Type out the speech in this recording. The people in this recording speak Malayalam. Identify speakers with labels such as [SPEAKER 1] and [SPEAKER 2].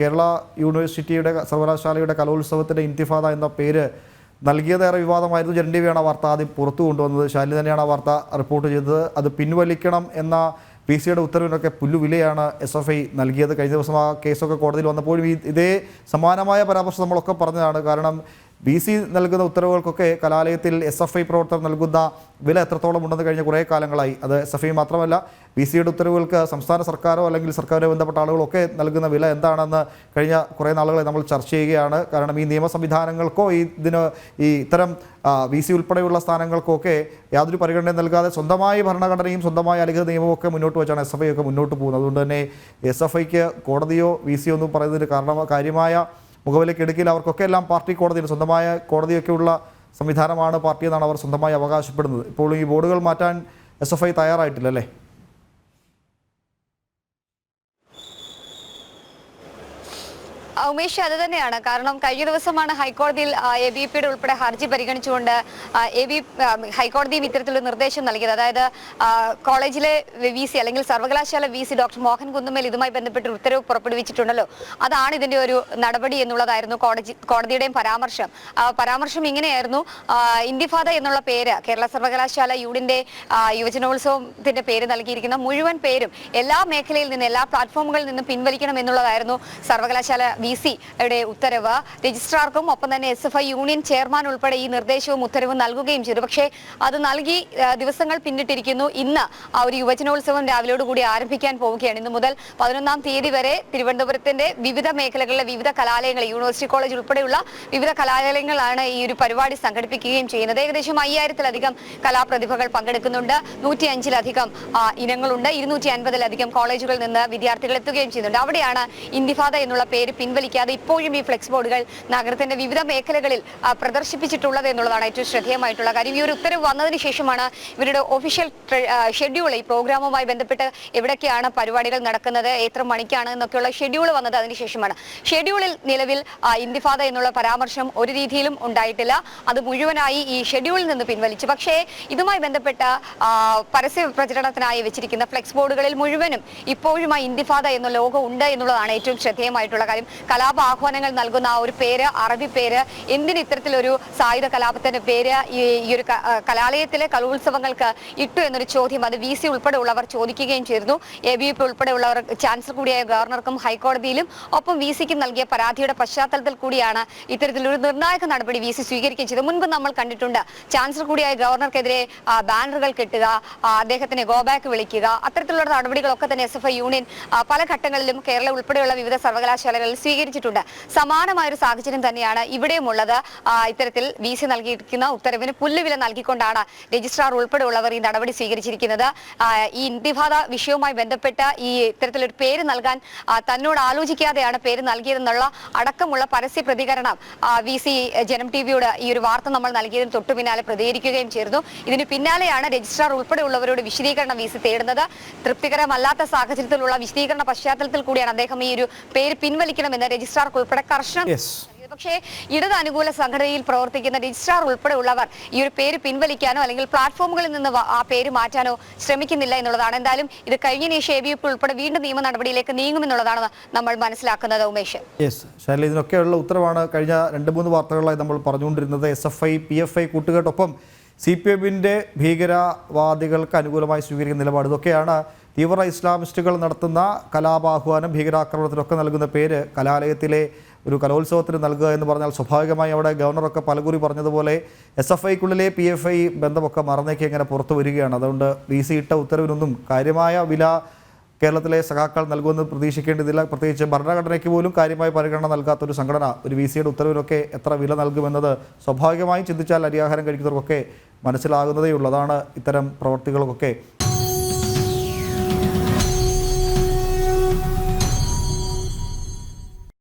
[SPEAKER 1] കേരള യൂണിവേഴ്സിറ്റിയുടെ സർവകലാശാലയുടെ കലോത്സവത്തിന്റെ ഇന്തിഫാദ എന്ന പേര് നൽകിയതേറെ വിവാദമായിരുന്നു. ജനൻ ടി വിയാണ് ആ വാർത്ത ആദ്യം പുറത്തു കൊണ്ടുവന്നത്. ശാലിനി തന്നെയാണ് ആ വാർത്ത റിപ്പോർട്ട് ചെയ്തത്. അത് പിൻവലിക്കണം എന്ന പി സിയുടെ ഉത്തരവിനൊക്കെ പുല്ലുവിലയാണ് എസ് എഫ് ഐ നൽകിയത്. കഴിഞ്ഞ ദിവസം ആ കേസൊക്കെ കോടതിയിൽ വന്നപ്പോഴും ഈ ഇതേ സമാനമായ പരാമർശം നമ്മളൊക്കെ പറഞ്ഞതാണ്. കാരണം ബി സി നൽകുന്ന ഉത്തരവുകൾക്കൊക്കെ കലാലയത്തിൽ എസ് എഫ് ഐ പ്രവർത്തകർ നൽകുന്ന വില എത്രത്തോളം ഉണ്ടെന്ന് കഴിഞ്ഞ കുറേ കാലങ്ങളായി. അത് എസ് എഫ് ഐ മാത്രമല്ല ബി സിയുടെ ഉത്തരവുകൾക്ക് സംസ്ഥാന സർക്കാരോ അല്ലെങ്കിൽ സർക്കാരുമായി ബന്ധപ്പെട്ട ആളുകളൊക്കെ നൽകുന്ന വില എന്താണെന്ന് കഴിഞ്ഞ കുറേ നാളുകളെ നമ്മൾ ചർച്ച ചെയ്യുകയാണ്. കാരണം ഈ നിയമ സംവിധാനങ്ങൾക്കോ ഇതിന് ഈ ഇത്തരം ബി സി ഉൾപ്പെടെയുള്ള സ്ഥാനങ്ങൾക്കൊക്കെ യാതൊരു പരിഗണനയും നൽകാതെ സ്വന്തമായി ഭരണഘടനയും സ്വന്തമായ അലിഖിത നിയമവും ഒക്കെ മുന്നോട്ട് വെച്ചാണ് എസ് എഫ് ഐ ഒക്കെ മുന്നോട്ട് പോകുന്നത്. അതുകൊണ്ട് തന്നെ എസ് എഫ് ഐക്ക് കോടതിയോ ബി സിയോ ഒന്നും പറയുന്നതിന് കാരണം കാര്യമായ മുഖവിലേക്ക് എടുക്കില്ല. അവർക്കൊക്കെ എല്ലാം പാർട്ടി കോടതിയിൽ സ്വന്തമായ കോടതിയൊക്കെയുള്ള സംവിധാനമാണ് പാർട്ടി എന്നാണ് അവർ സ്വന്തമായി അവകാശപ്പെടുന്നത്. ഇപ്പോൾ ഈ ബോർഡുകൾ മാറ്റാൻ എസ് എഫ് ഐ തയ്യാറായിട്ടില്ല അല്ലേ
[SPEAKER 2] ഉമേഷ് അത് തന്നെയാണ്. കാരണം കഴിഞ്ഞ ദിവസമാണ് ഹൈക്കോടതിയിൽ എ ബി പിയുടെ ഉൾപ്പെടെ ഹർജി പരിഗണിച്ചുകൊണ്ട് എ ബി ഹൈക്കോടതിയും ഇത്തരത്തിലൊരു നിർദ്ദേശം നൽകിയത്. അതായത് കോളേജിലെ വി സി അല്ലെങ്കിൽ സർവകലാശാല V C doctor Mohan Kunnummel ഇതുമായി ബന്ധപ്പെട്ട് ഉത്തരവ് പുറപ്പെടുവിച്ചിട്ടുണ്ടല്ലോ. അതാണ് ഇതിന്റെ ഒരു നടപടി എന്നുള്ളതായിരുന്നു കോടതി കോടതിയുടെയും പരാമർശം. പരാമർശം ഇങ്ങനെയായിരുന്നു. ഇന്ദിഫാദ എന്നുള്ള പേര് കേരള സർവകലാശാല യൂണിന്റെ ആ, യുവജനോത്സവത്തിന്റെ പേര് നൽകിയിരിക്കുന്ന മുഴുവൻ പേരും എല്ലാ മേഖലയിൽ നിന്ന് എല്ലാ പ്ലാറ്റ്ഫോമുകളിൽ നിന്നും പിൻവലിക്കണം എന്നുള്ളതായിരുന്നു സർവകലാശാല വി സിയുടെ ഉത്തരവ്. രജിസ്ട്രാർക്കും ഒപ്പം തന്നെ S F I union chairman ഉൾപ്പെടെ ഈ നിർദ്ദേശവും ഉത്തരവും നൽകുകയും ചെയ്തു. പക്ഷേ അത് നൽകി ദിവസങ്ങൾ പിന്നിട്ടിരിക്കുന്നു. ഇന്ന് ആ ഒരു യുവജനോത്സവം രാവിലെയോടുകൂടി ആരംഭിക്കാൻ പോവുകയാണ്. ഇന്ന് മുതൽ പതിനൊന്നാം തീയതി വരെ തിരുവനന്തപുരത്തിന്റെ വിവിധ മേഖലകളിലെ വിവിധ കലാലയങ്ങൾ യൂണിവേഴ്സിറ്റി കോളേജ് ഉൾപ്പെടെയുള്ള വിവിധ കലാലയങ്ങളാണ് ഈ ഒരു പരിപാടി സംഘടിപ്പിക്കുകയും ചെയ്യുന്നത്. ഏകദേശം അയ്യായിരത്തിലധികം കലാപ്രതിഭകൾ പങ്കെടുക്കുന്നുണ്ട്. നൂറ്റി അഞ്ചിലധികം ഇനങ്ങളുണ്ട്. ഇരുന്നൂറ്റി അൻപതിലധികം കോളേജുകളിൽ നിന്ന് വിദ്യാർത്ഥികൾ എത്തുകയും ചെയ്യുന്നുണ്ട്. അവിടെയാണ് ഇന്തിഫാദ എന്നുള്ള പേര് പിൻവലിക്കാതെ ഇപ്പോഴും ഈ ഫ്ലെക്സ് ബോർഡുകൾ നഗരത്തിന്റെ വിവിധ മേഖലകളിൽ പ്രദർശിപ്പിച്ചിട്ടുള്ളത് എന്നുള്ളതാണ് ഏറ്റവും ശ്രദ്ധേയമായിട്ടുള്ള കാര്യം. ഈ ഒരു ഉത്തരവ് വന്നതിന് ശേഷമാണ് ഇവരുടെ ഒഫീഷ്യൽ ഷെഡ്യൂൾ ഈ പ്രോഗ്രാമുമായി ബന്ധപ്പെട്ട് എവിടൊക്കെയാണ് പരിപാടികൾ നടക്കുന്നത് എത്ര മണിക്കാണ് എന്നൊക്കെയുള്ള ഷെഡ്യൂൾ വന്നത് അതിനുശേഷമാണ് ഷെഡ്യൂളിൽ നിലവിൽ ഇന്തിഫാദ എന്നുള്ള പരാമർശം ഒരു രീതിയിലും ഉണ്ടായിട്ടില്ല. അത് മുഴുവനായി ഈ ഷെഡ്യൂളിൽ നിന്ന് പിൻവലിച്ചു. പക്ഷേ ഇതുമായി ബന്ധപ്പെട്ട പരസ്യ പ്രചരണത്തിനായി വെച്ചിരിക്കുന്ന ഫ്ലെക്സ് ബോർഡുകളിൽ മുഴുവനും ഇപ്പോഴും ആ ഇന്തിഫാദ എന്ന ലോഗോ ഉണ്ട് എന്നുള്ളതാണ് ഏറ്റവും ശ്രദ്ധേയമായിട്ടുള്ള കാര്യം. കലാപ ആഹ്വാനങ്ങൾ നൽകുന്ന ഒരു പേര് അറബി പേര് എന്തിന് ഇത്തരത്തിലൊരു സായുധ കലാപത്തിന്റെ പേര് ഈ ഒരു കലാലയത്തിലെ കലോത്സവങ്ങൾക്ക് ഇട്ടു എന്നൊരു ചോദ്യം അത് വി സി ഉൾപ്പെടെയുള്ളവർ ചോദിക്കുകയും ചെയ്തിരുന്നു. എ ബി പി ഉൾപ്പെടെയുള്ളവർ ചാൻസലർ കൂടിയായ ഗവർണർക്കും ഹൈക്കോടതിയിലും ഒപ്പം വി സിക്കും നൽകിയ പരാതിയുടെ പശ്ചാത്തലത്തിൽ കൂടിയാണ് ഇത്തരത്തിലൊരു നിർണായക നടപടി വി സി സ്വീകരിക്കുകയും ചെയ്തത്. മുൻപ് നമ്മൾ കണ്ടിട്ടുണ്ട് ചാൻസലർ കൂടിയായ ഗവർണർക്കെതിരെ ബാനറുകൾ കെട്ടുക അദ്ദേഹത്തിനെ ഗോബാക്ക് വിളിക്കുക അത്തരത്തിലുള്ള നടപടികളൊക്കെ തന്നെ എസ് യൂണിയൻ പല ഘട്ടങ്ങളിലും കേരളം ഉൾപ്പെടെയുള്ള വിവിധ സർവകലാശാലകളിൽ സ്വീകരിച്ചിട്ടുണ്ട് സമാനമായ ഒരു സാഹചര്യം തന്നെയാണ് ഇവിടെയുമുള്ളത് ഇത്തരത്തിൽ വി സി നൽകിയിരിക്കുന്ന ഉത്തരവിന് പുല്ലുവില നൽകിക്കൊണ്ടാണ് രജിസ്ട്രാർ ഉൾപ്പെടെയുള്ളവർ ഈ നടപടി സ്വീകരിച്ചിരിക്കുന്നത്. ഈ ഇന്ത്യബാധ വിഷയവുമായി ബന്ധപ്പെട്ട് ഈ ഇത്തരത്തിലൊരു പേര് നൽകാൻ തന്നോട് ആലോചിക്കാതെയാണ് പേര് നൽകിയതെന്നുള്ള അടക്കമുള്ള പരസ്യ പ്രതികരണം വി സി ജനം ടി വിയോട് ഈ ഒരു വാർത്ത നമ്മൾ നൽകിയതിന് തൊട്ടു പിന്നാലെ പ്രതികരിക്കുകയും ചെയ്തിരുന്നു. ഇതിന് പിന്നാലെയാണ് രജിസ്ട്രാർ ഉൾപ്പെടെയുള്ളവരോട് വിശദീകരണം വി സി തേടുന്നത്. തൃപ്തികരമല്ലാത്ത സാഹചര്യത്തിലുള്ള വിശദീകരണ പശ്ചാത്തലത്തിൽ കൂടിയാണ് അദ്ദേഹം ഈ ഒരു പേര് പിൻവലിക്കണമെന്ന് രജിസ്ട്രാർക്ക് ഉൾപ്പെടെ കർശനം പക്ഷേ ഇടത് അനുകൂല സംഘടനയിൽ പ്രവർത്തിക്കുന്ന രജിസ്ട്രാർ ഉൾപ്പെടെയുള്ളവർ ഈ ഒരു പേര് പിൻവലിക്കാനോ അല്ലെങ്കിൽ പ്ലാറ്റ്ഫോമുകളിൽ നിന്ന് ആ പേര് മാറ്റാനോ ശ്രമിക്കുന്നില്ല എന്നുള്ളതാണ്. എന്തായാലും ഇത് കഴിഞ്ഞ ശേഷം എ ബി ഉൾപ്പെടെ വീണ്ടും നിയമ നടപടിയിലേക്ക് നീങ്ങുമെന്നുള്ളതാണ് നമ്മൾ മനസ്സിലാക്കുന്നത് ഉമേഷ്.
[SPEAKER 1] യെസ് ശൈലി ഇതിനൊക്കെയുള്ള ഉത്തരവാണ് കഴിഞ്ഞ രണ്ട് മൂന്ന് വാർത്തകളായി നമ്മൾ പറഞ്ഞുകൊണ്ടിരുന്നത്. S F I P F I കൂട്ടുകെട്ടൊപ്പം C P എമ്മിന്റെ ഭീകരവാദികൾക്ക് അനുകൂലമായി സ്വീകരിക്കുന്ന നിലപാട് ഇതൊക്കെയാണ് തീവ്ര ഇസ്ലാമിസ്റ്റുകൾ നടത്തുന്ന കലാപാഹ്വാനം ഭീകരാക്രമണത്തിനൊക്കെ നൽകുന്ന പേര്. കലാലയത്തിലെ ഒരു കലോത്സവത്തിന് നൽകുക എന്ന് പറഞ്ഞാൽ സ്വാഭാവികമായി അവിടെ ഗവർണറൊക്കെ പലകുറി പറഞ്ഞതുപോലെ എസ് എഫ് ഐക്കുള്ളിലെ പി എഫ് ഐ ബന്ധമൊക്കെ മറന്നേക്ക് ഇങ്ങനെ പുറത്തു വരികയാണ്. അതുകൊണ്ട് വി സി ഇട്ട ഉത്തരവിനൊന്നും കാര്യമായ വില കേരളത്തിലെ സഖാക്കൾ നൽകുമെന്ന് പ്രതീക്ഷിക്കേണ്ടതില്ല. പ്രത്യേകിച്ച് ഭരണഘടനയ്ക്ക് പോലും കാര്യമായ പരിഗണന നൽകാത്ത ഒരു സംഘടന ഒരു വി സിയുടെ ഉത്തരവിനൊക്കെ എത്ര വില നൽകുമെന്നത് സ്വാഭാവികമായും ചിന്തിച്ചാൽ അരിയാഹാരം കഴിക്കുന്നവർക്കൊക്കെ മനസ്സിലാകുന്നതേ ഉള്ളതാണ് ഇത്തരം പ്രവർത്തികൾക്കൊക്കെ